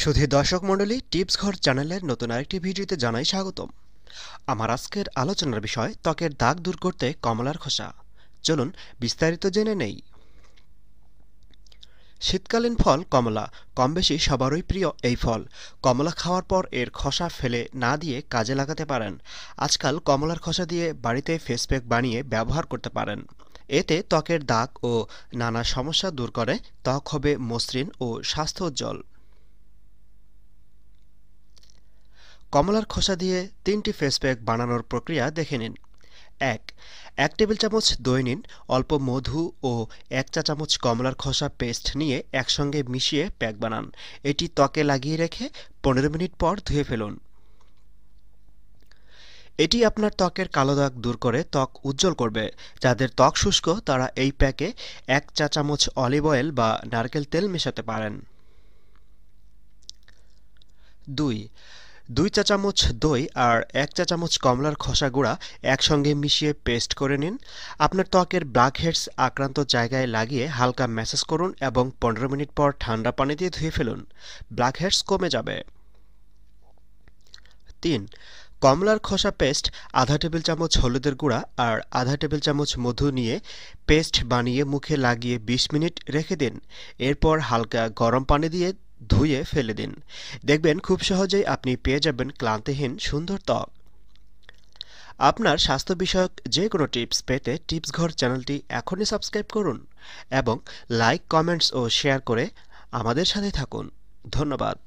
শুধু দর্শক মণ্ডলী টিপস ঘর চ্যানেলের নতুন আরেকটি ভিডিওতে জানাই স্বাগতম। আমার আজকের আলোচনার বিষয়, ত্বকের দাগ দূর করতে কমলার খোসা। চলুন বিস্তারিত জেনে নেই। শীতকালীন ফল কমলা কম বেশি সবারই প্রিয় এই ফল। কমলা খাওয়ার পর এর খোসা ফেলে না দিয়ে কাজে লাগাতে পারেন। আজকাল কমলার খোসা দিয়ে বাড়িতে ফেস প্যাক বানিয়ে ব্যবহার করতে পারেন। এতে ত্বকের দাগ ও নানা সমস্যা দূর করে। ত্বক হবে মসৃণ ও স্বাস্থ্য উজ্জ্বল কমলার খোসা দিয়ে তিনটি ফেস প্যাক বানানোর প্রক্রিয়া দেখে নিন। এক এক টেবিল চামচ দই নিন, অল্প মধু ও এক চা চামচ কমলার খোসা পেস্ট নিয়ে একসঙ্গে মিশিয়ে প্যাক বানান। এটি ত্বকে লাগিয়ে রেখে পনেরো মিনিট পর ধুয়ে ফেলুন। এটি আপনার ত্বকের কালো দাগ দূর করে ত্বক উজ্জ্বল করবে। যাদের ত্বক শুষ্ক, তারা এই প্যাকে এক চা চামচ অলিভ অয়েল বা নারকেল তেল মেশাতে পারেন। দুই দুই চা চামচ দই আর এক চা চামচ কমলার খোসা গুঁড়া একসঙ্গে মিশিয়ে পেস্ট করে নিন। আপনার ত্বকের ব্ল্যাক হেডস আক্রান্ত জায়গায় লাগিয়ে হালকা ম্যাসেজ করুন এবং পনেরো মিনিট পর ঠান্ডা পানি দিয়ে ধুয়ে ফেলুন। ব্ল্যাক হেডস কমে যাবে। তিন, কমলার খসা পেস্ট আধা টেবিল চামচ হলুদের গুঁড়া আর আধা টেবিল চামচ মধু নিয়ে পেস্ট বানিয়ে মুখে লাগিয়ে ২০ মিনিট রেখে দিন। এরপর হালকা গরম পানি দিয়ে ধুয়ে ফেলে দিন। দেখবেন খুব সহজেই আপনি পেয়ে যাবেন ক্লান্তিহীন, সুন্দর ত্বক। আপনার স্বাস্থ্য বিষয়ক যে কোনো টিপস পেতে টিপস ঘর চ্যানেলটি এখনই সাবস্ক্রাইব করুন এবং লাইক, কমেন্টস ও শেয়ার করে আমাদের সাথে থাকুন। ধন্যবাদ।